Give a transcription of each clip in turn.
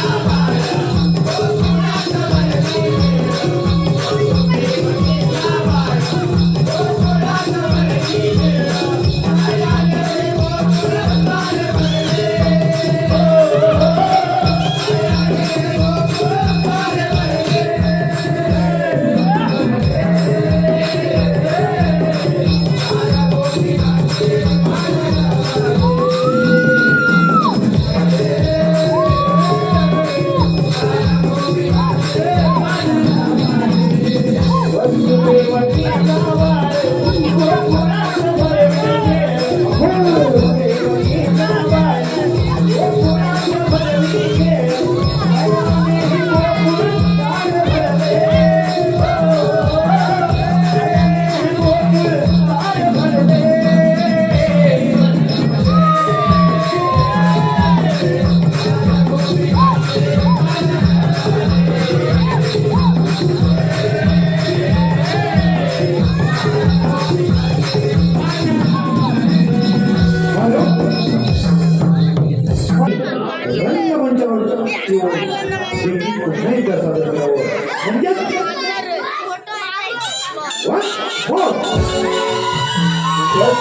Thank.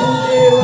You.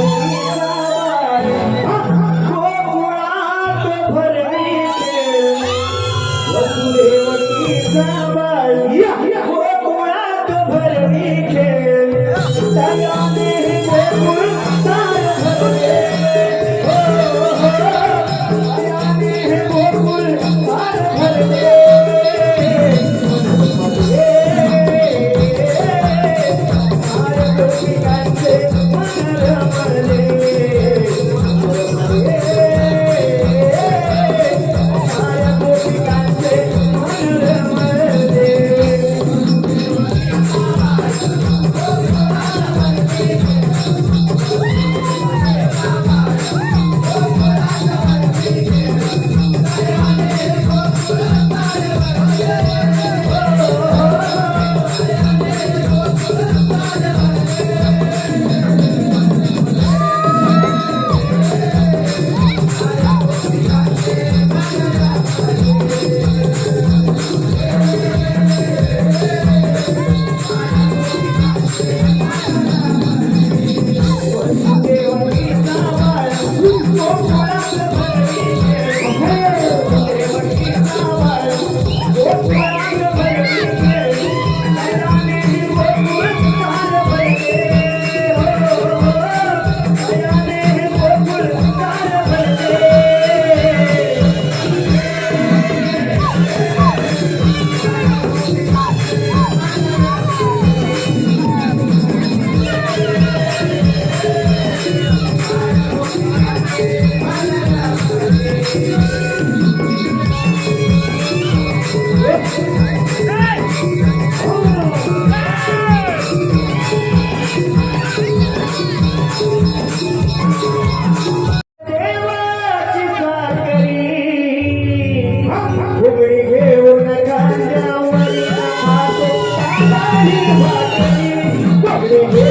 Amen.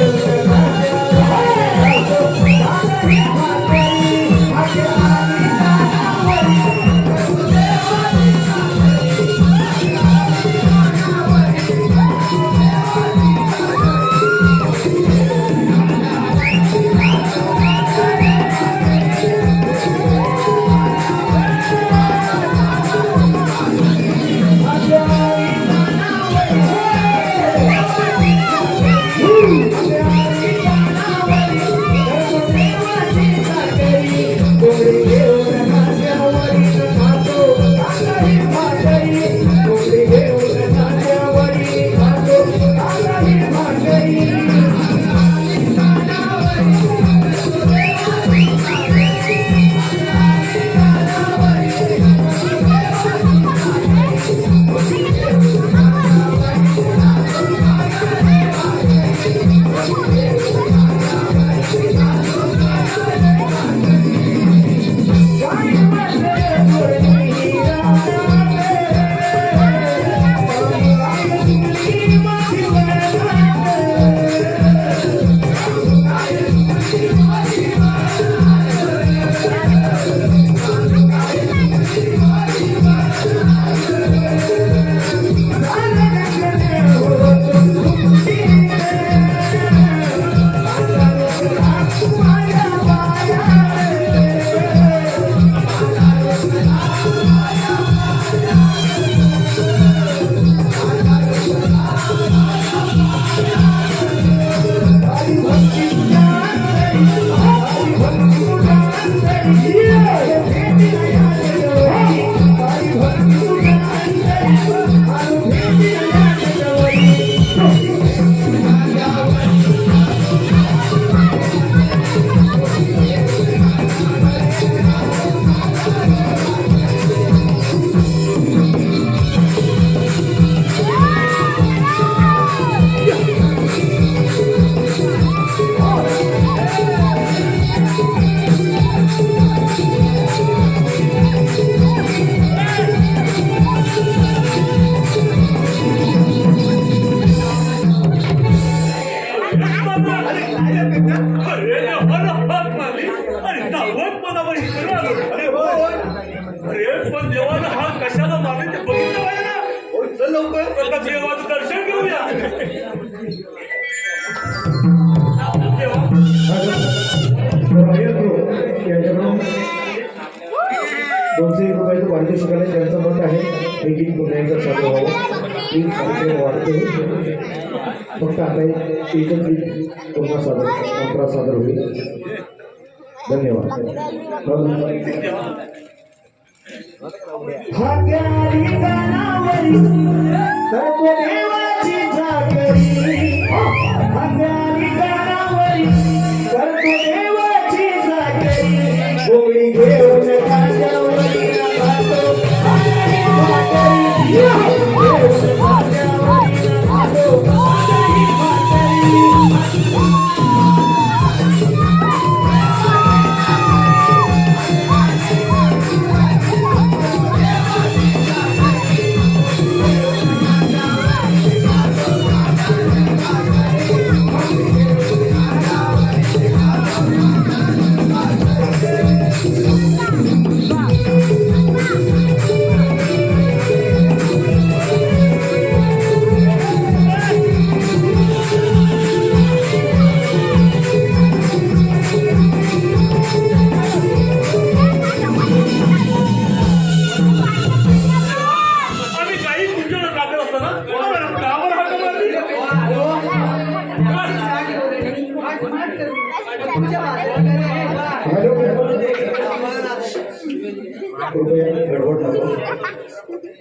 धन्यवाद.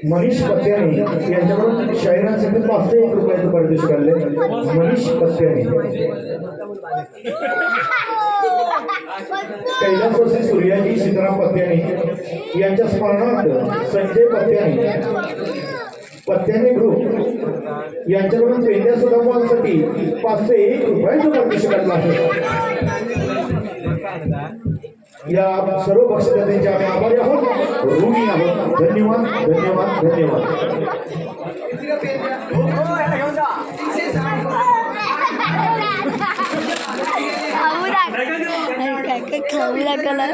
मनीष पत्याने यांच्याकडून शाहिरांसाठी पाचशे एक रुपयाचं परदेश काढले. मनीष पत्याने. कैलासवासी सूर्याजी सीताराम पत्याने यांच्या स्मरणार्थ संजय पत्याने पत्याने ग्रुप यांच्याकडून पेंड्या सुधारण्यासाठी पाचशे एक रुपयाचं परदेश काढला आहे या सर्व पक्षदात्यांचे आम्ही आभारी आहोत. ऋणी आहोत. धन्यवाद धन्यवाद धन्यवाद. नाही का देवा? खाऊ लागला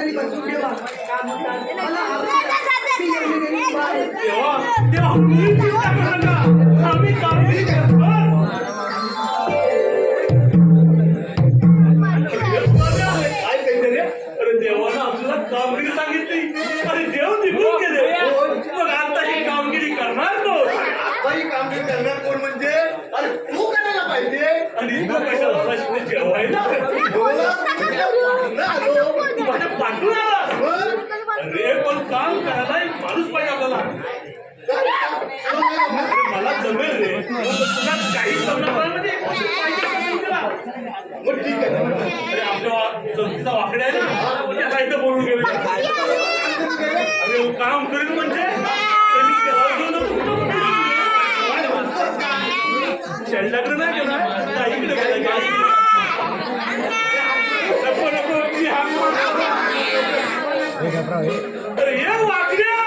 आणि तो कशाला बसले जेवायला माझ्या पाठवून आला अरे पण काम करायला एक माणूस पाहिजे आपल्याला अरे मला जमेल रे तुला काही जमणार म्हणजे एक माणूस पाहिजे समजून गेला. मग ठीक आहे अरे आपल्या संस्थेचा वाकडे आहे ना त्याला इथं बोलून गेले अरे काम करेल म्हणजे त्यांनी केव्हा घेऊन शेल्डाकडे मारतो. अरे ये वाकड्या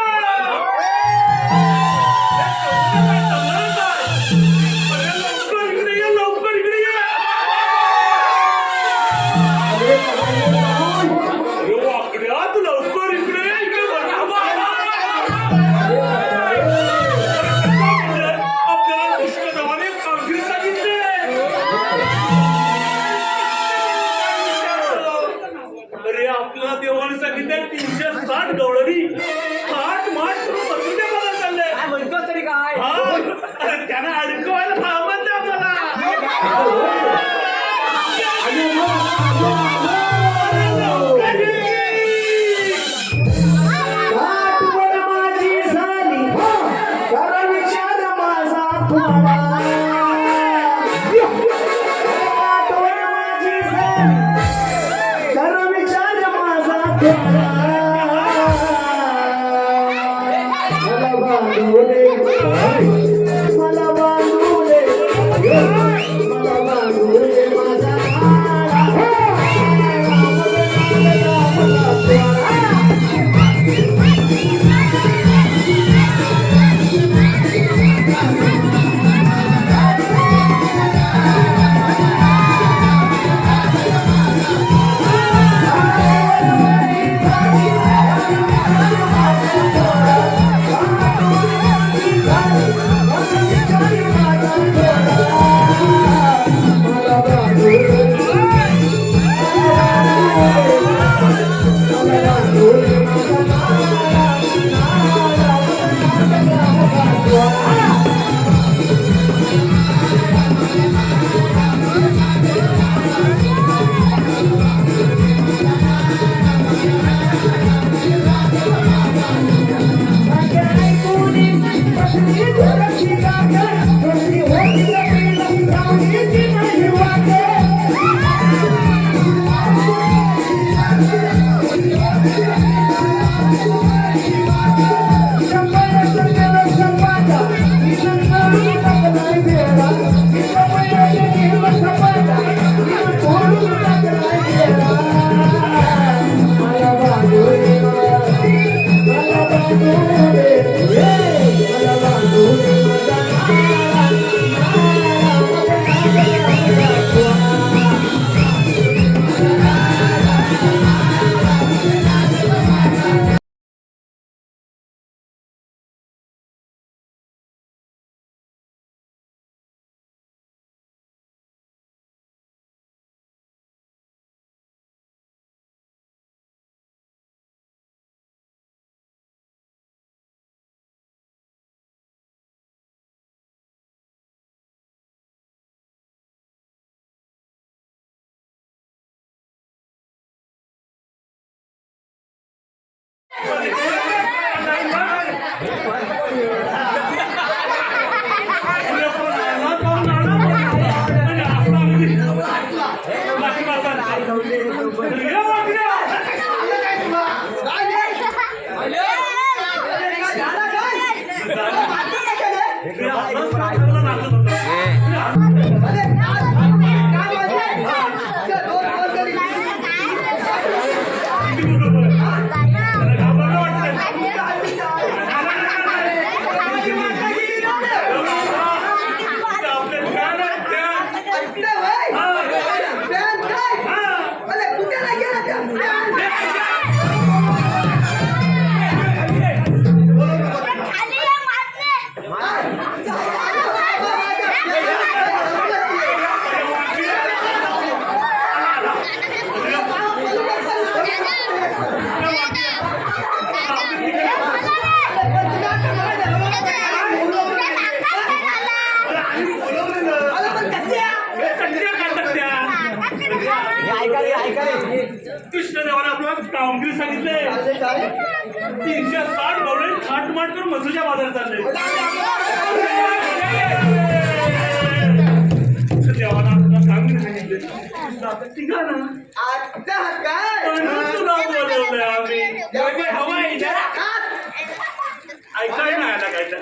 Oh, Thank you. तीनशे साठ गवळे थाटमाट करून मजुरीच्या बाजारात चालले. देवानं सांगितले आता तुला आम्ही. ऐकाय ना आला काय तर.